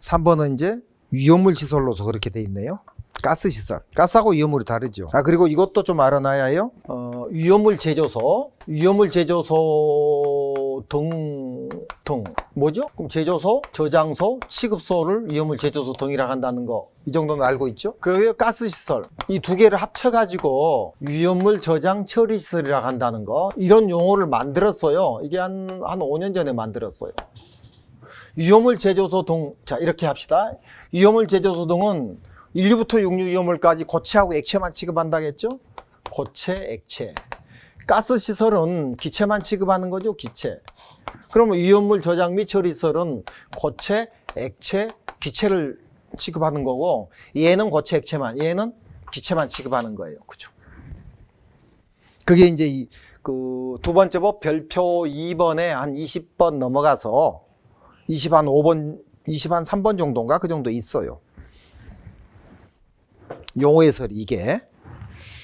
3번은 이제 위험물 시설로서 그렇게 돼 있네요. 가스 시설. 가스하고 위험물이 다르죠. 아, 그리고 이것도 좀 알아놔야 해요. 어, 위험물 제조소, 위험물 제조소 등, 등. 뭐죠? 그럼 제조소, 저장소, 취급소를 위험물 제조소 등이라 한다는 거. 이 정도는 알고 있죠? 그리고 가스 시설. 이 두 개를 합쳐가지고 위험물 저장 처리 시설이라 한다는 거. 이런 용어를 만들었어요. 이게 한, 한 5년 전에 만들었어요. 위험물 제조소 등, 자, 이렇게 합시다. 위험물 제조소 등은 1류부터 6류 위험물까지 고체하고 액체만 취급한다겠죠? 고체, 액체. 가스 시설은 기체만 취급하는 거죠, 기체. 그러면 위험물 저장 및 처리 시설은 고체, 액체, 기체를 취급하는 거고, 얘는 고체, 액체만, 얘는 기체만 취급하는 거예요. 그죠? 그게 이제 이, 그, 두 번째 법 별표 2번에 한 20번 넘어가서 20한 5번, 20한 3번 정도인가? 그 정도 있어요. 용어 해설이 이게.